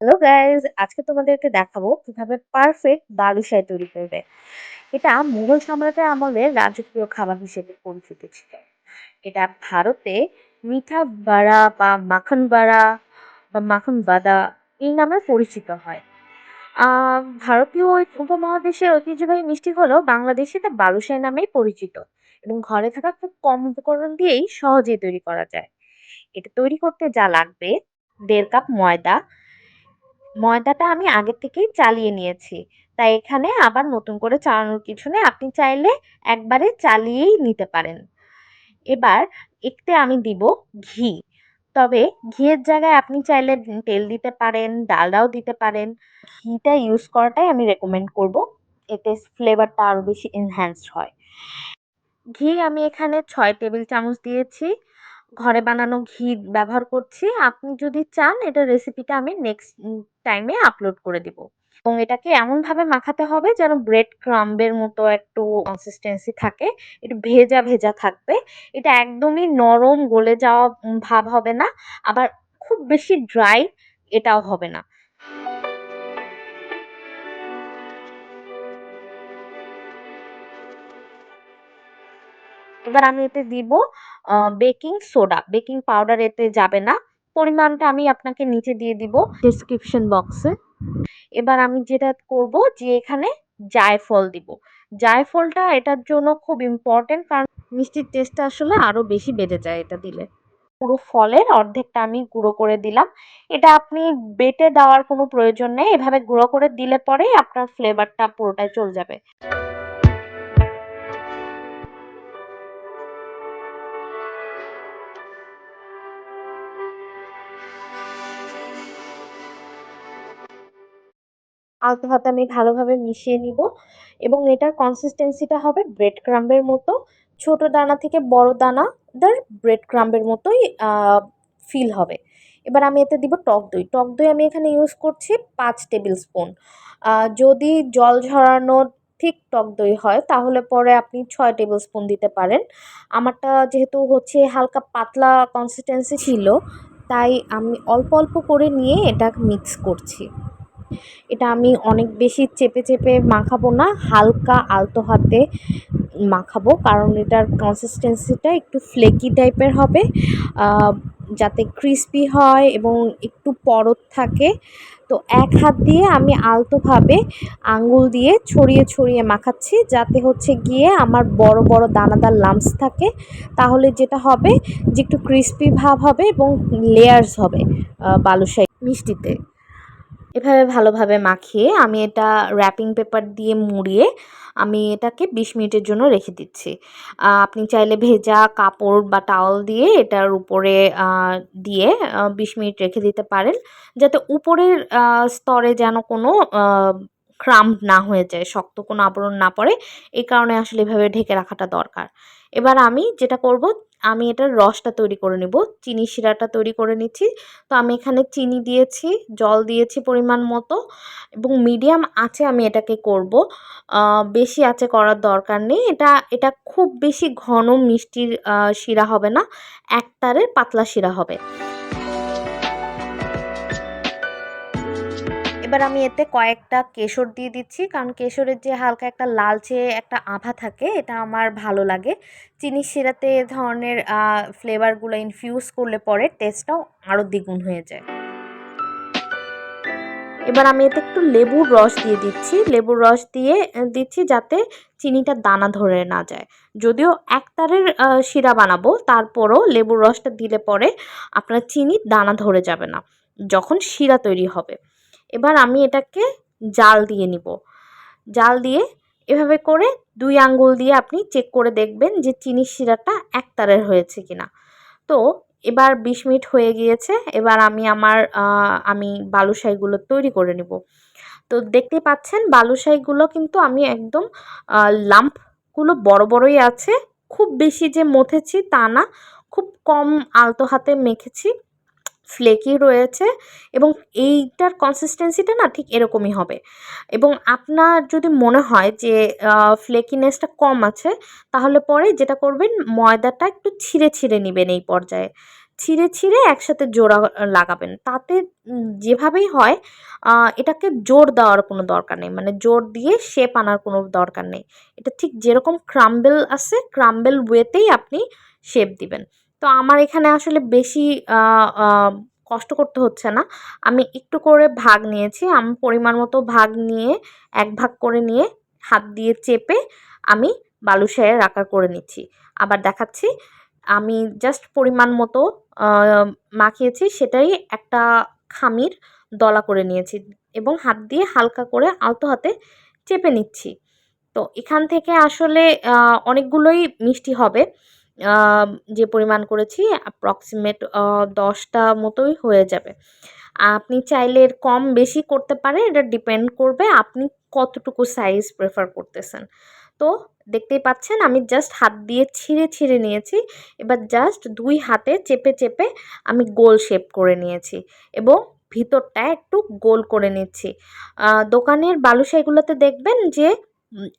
Hello guys আজকে তোমাদেরকে দেখাবো কীভাবে পারফেক্ট বালুশাহী তৈরি করবে। এটা মুঘল সম্রাটের আমলে রাজকীয় খাবার হিসেবে পরিচিত ছিল। এটা ভারতে মিঠা বাড়া বা মাখন বাড়া বা মাখন বাদা এই নামে পরিচিত হয়। ভারতীয় উপমহাদেশের ঐতিহ্যবাহী মিষ্টি হলেও বাংলাদেশে এটা বালুশাহী নামেই পরিচিত এবং ঘরে থাকা খুব কম উপকরণ দিয়েই সহজেই তৈরি করা যায়। এটা তৈরি করতে যা লাগবে, দেড় কাপ ময়দা ময়দাটা আমি আগে থেকেই চালিয়ে নিয়েছি। তাই এখানে আবার নতুন করে চালানোর কিছু নেই। আপনি চাইলে একবারে চালিয়েই নিতে পারেন। এবার এতে আমি দিব ঘি। তবে ঘিয়ের জায়গায় আপনি চাইলে তেল দিতে পারেন, ডালডাও দিতে পারেন। ঘিটা ইউজ করাটাই আমি রেকমেন্ড করব। এতে ফ্লেভারটা আরও বেশি এনহ্যান্সড হয়। ঘি আমি এখানে ছয় টেবিল চামচ দিয়েছি। ঘরে বানানো ঘি ব্যবহার করছি। আপনি যদি চান এটা রেসিপিটা আমি নেক্সট টাইমে আপলোড করে দিব। এবং এটাকে এমনভাবে মাখাতে হবে যেন ব্রেড ক্রাম্বের মতো একটু কনসিস্টেন্সি থাকে। একটু ভেজা, ভেজা থাকবে। এটা একদমই নরম গলে যাওয়া ভাব হবে না। আবার খুব বেশি ড্রাই এটাও হবে না। এবার আমি এতে দিব বেকিং সোডা। বেকিং পাউডার এতে যাবে না। পরিমাণটা আমি আপনাকে নিচে দিয়ে দিব ডেসক্রিপশন বক্সে। এবার আমি যেটা করব যে এখানে জায়ফল দিব। জায়ফলটা এটার জন্য খুব ইম্পোর্টেন্ট কারণ মিষ্টির টেস্টটা আসলে আরও বেশি বেড়ে যায় এটা দিলে। পুরো ফলের অর্ধেকটা আমি গুঁড়ো করে দিলাম। এটা আপনি বেটে দেওয়ার কোনো প্রয়োজন নেই। এভাবে গুঁড়ো করে দিলে পরেই আপনার ফ্লেভারটা পুরোটাই চলে যাবে। আলতো হাতে আমি ভালোভাবে মিশিয়ে নিব এবং এটার কনসিস্টেন্সিটা হবে ব্রেড ক্রাম্বের মতো। ছোট দানা থেকে বড় দানাদার ব্রেড ক্রাম্বের মতোই ফিল হবে। এবার আমি এতে দিব টক দই। টক দই আমি এখানে ইউজ করছি পাঁচ টেবিল স্পুন যদি জল ঝরানো ঠিক টক দই হয়, তাহলে পরে আপনি ছয় টেবিল স্পুন দিতে পারেন। আমারটা যেহেতু হচ্ছে হালকা পাতলা কনসিস্টেন্সি ছিল, তাই আমি অল্প অল্প করে নিয়ে এটা মিক্স করছি। এটা আমি অনেক বেশি চেপে চেপে মাখাবো না, হালকা আলতো হাতে মাখাবো, কারণ এটার কনসিস্টেন্সিটা একটু ফ্লেকি টাইপের হবে যাতে ক্রিস্পি হয় এবং একটু পরত থাকে। তো এক হাত দিয়ে আমি আলতোভাবে আঙ্গুল দিয়ে ছড়িয়ে ছড়িয়ে মাখাচ্ছি, যাতে হচ্ছে গিয়ে আমার বড় বড় দানাদার লাম্পস থাকে। তাহলে যেটা হবে যে একটু ক্রিস্পি ভাব হবে এবং লেয়ার্স হবে বালুশাই মিষ্টিতে এভাবে ভালোভাবে মাখিয়ে আমি এটা র্যাপিং পেপার দিয়ে মুড়িয়ে আমি এটাকে বিশ মিনিটের জন্য রেখে দিচ্ছি। আপনি চাইলে ভেজা কাপড় বা টাওয়াল দিয়ে এটার উপরে দিয়ে বিশ মিনিট রেখে দিতে পারেন। যাতে উপরের স্তরে যেন কোনো ক্রাম্প না হয়ে যায়, শক্ত কোনো আবরণ না পড়ে, এই কারণে আসলে এভাবে ঢেকে রাখাটা দরকার। এবার আমি যেটা করব, আমি এটার রসটা তৈরি করে নেব, চিনি শিরাটা তৈরি করে নিচ্ছি। তো আমি এখানে চিনি দিয়েছি, জল দিয়েছি পরিমাণ মতো এবং মিডিয়াম আছে আমি এটাকে করব। বেশি আছে করার দরকার নেই, এটা এটা খুব বেশি ঘন মিষ্টির শিরা হবে না, একতারের পাতলা শিরা হবে। এবার আমি এতে কয়েকটা কেশর দিয়ে দিচ্ছি, কারণ কেশরের যে হালকা একটা লালচে একটা আভা থাকে, এটা আমার ভালো লাগে। চিনি শিরাতে এ ধরনের ফ্লেভারগুলো ইনফিউজ করলে পরে টেস্টটাও আরও দ্বিগুণ হয়ে যায়। এবার আমি এতে একটু লেবুর রস দিয়ে দিচ্ছি। লেবুর রস দিয়ে দিচ্ছি যাতে চিনিটা দানা ধরে না যায়। যদিও একতারের শিরা বানাবো, তারপরও লেবুর রসটা দিলে পরে আপনার চিনি দানা ধরে যাবে না, যখন শিরা তৈরি হবে। এবার আমি এটাকে জাল দিয়ে নিব। জাল দিয়ে এভাবে করে দুই আঙ্গুল দিয়ে আপনি চেক করে দেখবেন যে চিনির শিরাটা একতারের হয়েছে কিনা। তো এবার বিশ মিনিট হয়ে গিয়েছে, এবার আমি আমার আমি বালুশাইগুলো তৈরি করে নিব। তো দেখতে পাচ্ছেন বালুশাইগুলো কিন্তু আমি একদম লাম্পগুলো বড় বড়ই আছে। খুব বেশি যে মথেছি তা না, খুব কম আলতো হাতে মেখেছি। ফ্লেকি রয়েছে এবং এইটার কনসিস্টেন্সিটা না ঠিক এরকমই হবে। এবং আপনার যদি মনে হয় যে ফ্লেকিনেসটা কম আছে, তাহলে পরে যেটা করবেন, ময়দাটা একটু ছিঁড়ে ছিঁড়ে নেবেন এই পর্যায়ে। ছিঁড়ে ছিঁড়ে একসাথে জোড়া লাগাবেন। তাতে যেভাবেই হয় এটাকে জোর দেওয়ার কোনো দরকার নেই। মানে জোর দিয়ে শেপ আনার কোনো দরকার নেই। এটা ঠিক যেরকম ক্রাম্বেল আছে ক্রাম্বেল ওয়েতেই আপনি শেপ দিবেন। তো আমার এখানে আসলে বেশি কষ্ট করতে হচ্ছে না। আমি একটু করে ভাগ নিয়েছি। আমি পরিমাণ মতো ভাগ নিয়ে, এক ভাগ করে নিয়ে হাত দিয়ে চেপে আমি বালুশাহের আকার করে নিচ্ছি। আবার দেখাচ্ছি, আমি জাস্ট পরিমাণ মতো মাখিয়েছি, সেটাই একটা খামির দলা করে নিয়েছি এবং হাত দিয়ে হালকা করে আলতো হাতে চেপে নিচ্ছি। তো এখান থেকে আসলে অনেকগুলোই মিষ্টি হবে। যে পরিমাণ করেছি অ্যাপ্রক্সিমেট দশটা মতোই হয়ে যাবে। আপনি চাইলে এর কম বেশি করতে পারেন, এটা ডিপেন্ড করবে আপনি কতটুকু সাইজ প্রেফার করতেছেন। তো দেখতেই পাচ্ছেন, আমি জাস্ট হাত দিয়ে ছিঁড়ে ছিঁড়ে নিয়েছি, এবার জাস্ট দুই হাতে চেপে চেপে আমি গোল শেপ করে নিয়েছি এবং ভিতরটা একটু গোল করে নিচ্ছি। দোকানের বালুশাহিগুলোতে দেখবেন যে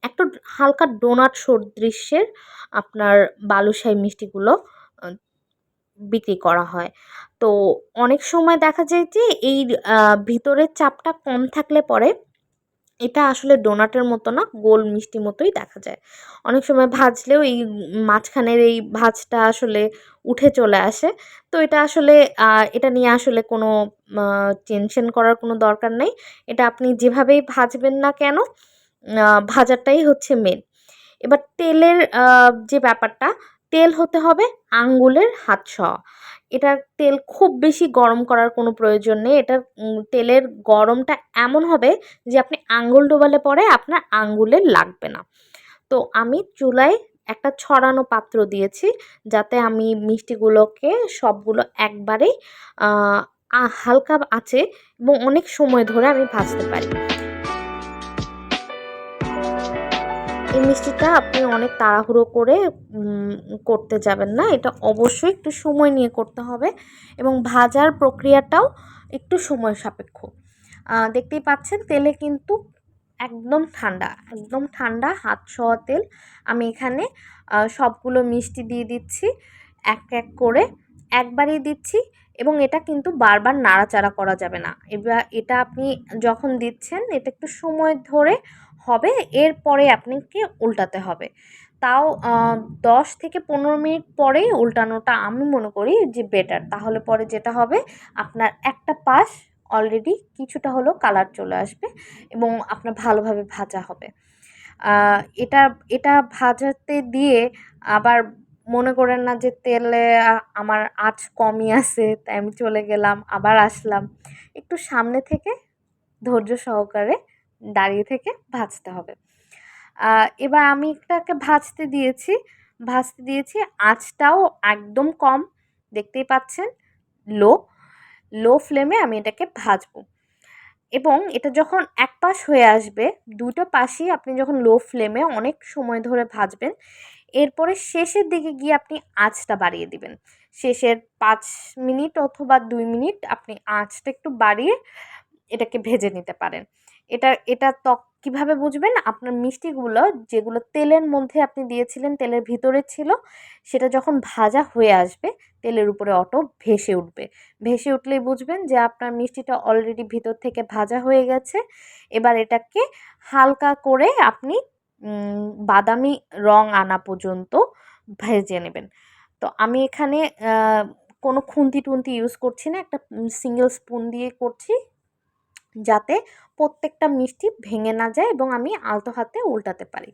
একটু হালকা ডোনাট সদৃশ্যের আপনার বালুশাহি মিষ্টিগুলো বিক্রি করা হয়। তো অনেক সময় দেখা যায় যে এই ভিতরের চাপটা কম থাকলে পরে এটা আসলে ডোনাটের মতো না, গোল মিষ্টি মতোই দেখা যায়। অনেক সময় ভাজলেও এই মাঝখানের এই ভাজটা আসলে উঠে চলে আসে। তো এটা আসলে এটা নিয়ে আসলে কোনো টেনশন করার কোনো দরকার নেই। এটা আপনি যেভাবেই ভাজবেন না কেন ভাজাটাই হচ্ছে মেন এবার তেলের যে ব্যাপারটা, তেল হতে হবে আঙ্গুলের হাত ছোঁয়া এটা তেল খুব বেশি গরম করার কোনো প্রয়োজন নেই। এটা তেলের গরমটা এমন হবে যে আপনি আঙ্গুল ডোবালে পরে আপনার আঙ্গুলে লাগবে না। তো আমি চুলায় একটা ছড়ানো পাত্র দিয়েছি যাতে আমি মিষ্টিগুলোকে সবগুলো একবারেই হালকা আছে এবং অনেক সময় ধরে আমি ভাজতে পারি। এই মিষ্টিটা আপনি অনেক তাড়াহুড়ো করে করতে যাবেন না। এটা অবশ্যই একটু সময় নিয়ে করতে হবে এবং ভাজার প্রক্রিয়াটাও একটু সময় সাপেক্ষ। দেখতেই পাচ্ছেন তেলে কিন্তু একদম ঠান্ডা একদম ঠান্ডা হাত ছোঁয়া তেল। আমি এখানে সবগুলো মিষ্টি দিয়ে দিচ্ছি, এক এক করে একবারই দিচ্ছি এবং এটা কিন্তু বারবার নাড়াচাড়া করা যাবে না। এবার এটা আপনি যখন দিচ্ছেন, এটা একটু সময় ধরে হবে, এরপরে আপনাকে উল্টাতে হবে। তাও দশ থেকে পনেরো মিনিট পরেই উল্টানোটা আমি মনে করি যে বেটার তাহলে পরে যেটা হবে, আপনার একটা পাশ অলরেডি কিছুটা হলেও কালার চলে আসবে এবং আপনার ভালোভাবে ভাজা হবে। এটা এটা ভাজাতে দিয়ে আবার মনে করেন না যে তেলে আমার আঁচ কমই আছে, তাই আমি চলে গেলাম, আবার আসলাম। একটু সামনে থেকে ধৈর্য সহকারে দাঁড়িয়ে থেকে ভাজতে হবে। এবার আমি এটাকে ভাজতে দিয়েছি। ভাজতে দিয়েছি, আঁচটাও একদম কম, দেখতেই পাচ্ছেন, লো লো ফ্লেমে আমি এটাকে ভাজবো। এবং এটা যখন এক পাশ হয়ে আসবে, দুটো পাশই আপনি যখন লো ফ্লেমে অনেক সময় ধরে ভাজবেন, এরপরে শেষের দিকে গিয়ে আপনি আঁচটা বাড়িয়ে দিবেন। শেষের পাঁচ মিনিট অথবা দুই মিনিট আপনি আঁচটা একটু বাড়িয়ে এটাকে ভেজে নিতে পারেন। এটা এটা ত্বক কীভাবে বুঝবেন? আপনার মিষ্টিগুলো যেগুলো তেলের মধ্যে আপনি দিয়েছিলেন, তেলের ভিতরে ছিল, সেটা যখন ভাজা হয়ে আসবে, তেলের উপরে অটো ভেসে উঠবে। ভেসে উঠলেই বুঝবেন যে আপনার মিষ্টিটা অলরেডি ভিতর থেকে ভাজা হয়ে গেছে। এবার এটাকে হালকা করে আপনি বাদামি রং আনা পর্যন্ত ভেজে নেবেন। তো আমি এখানে কোনো খুন্তি টুন্তি ইউজ করছি না, একটা সিঙ্গেল স্পুন দিয়ে করছি। যাতে প্রত্যেকটা মিষ্টি ভেঙে না যায় এবং আমি আলতো হাতে উল্টাতে পারি।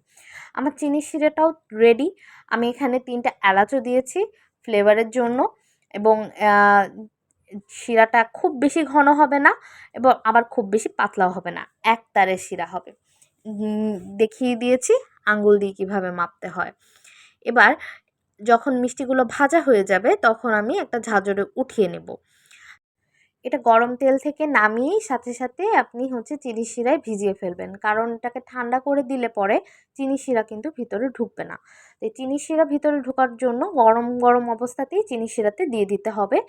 আমার চিনি শিরাটাও রেডি আমি এখানে তিনটা এলাচও দিয়েছি ফ্লেভারের জন্য এবং শিরাটা খুব বেশি ঘন হবে না এবং আবার খুব বেশি পাতলাও হবে না। এক তারের শিরা হবে। দেখিয়ে দিয়েছি আঙ্গুল দিয়ে কীভাবে মাপতে হয়। এবার যখন মিষ্টিগুলো ভাজা হয়ে যাবে তখন আমি একটা ঝাঁঝরে উঠিয়ে নেব। এটা গরম তেল থেকে নামিয়েই সাথে সাথে আপনি হচ্ছে চিনি শিরায় ভিজিয়ে ফেলবেন। কারণ এটাকে ঠান্ডা করে দিলে পরে চিনি শিরা কিন্তু ভিতরে ঢুকবে না। তো চিনি শিরা ভিতরে ঢোকার জন্য গরম গরম অবস্থাতেই চিনি শিরাতে দিয়ে দিতে হবে।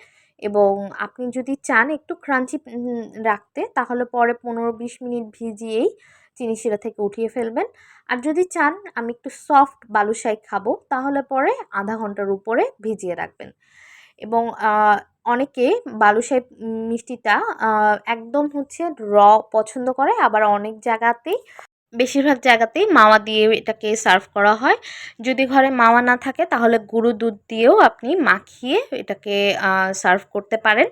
এবং আপনি যদি চান একটু ক্রাঞ্চি রাখতে, তাহলে পরে পনেরো বিশ মিনিট ভিজিয়েই চিনি শিরা থেকে উঠিয়ে ফেলবেন। আর যদি চান আমি একটু সফট বালুশাই খাব, তাহলে পরে আধা ঘণ্টার উপরে ভিজিয়ে রাখবেন। এবং অনেকে বালুশাহী মিষ্টিটা একদম হচ্ছে র পছন্দ করে, আবার অনেক জায়গাতেই বেশিরভাগ জায়গাতেই মাওয়া দিয়ে এটাকে সার্ভ করা হয়। যদি ঘরে মাওয়া না থাকে, তাহলে গুঁড়ো দুধ দিয়েও আপনি মাখিয়ে এটাকে সার্ভ করতে পারেন।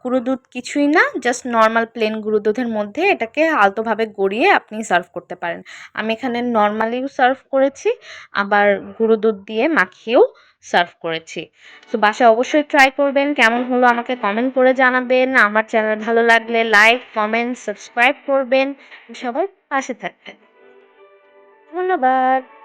গুঁড়ো দুধ কিছুই না, জাস্ট নর্মাল প্লেন গুঁড়ো দুধের মধ্যে এটাকে আলতোভাবে গড়িয়ে আপনি সার্ভ করতে পারেন। আমি এখানে নর্মালিও সার্ভ করেছি, আবার গুঁড়ো দুধ দিয়ে মাখিয়েও সার্ভ করেছি। তো বাসায় অবশ্যই ট্রাই করবেন, কেমন হলো আমাকে কমেন্ট করে জানাবেন। আমার চ্যানেল ভালো লাগলে লাইক কমেন্ট সাবস্ক্রাইব করবেন। সবাই পাশে থাকবেন। ধন্যবাদ।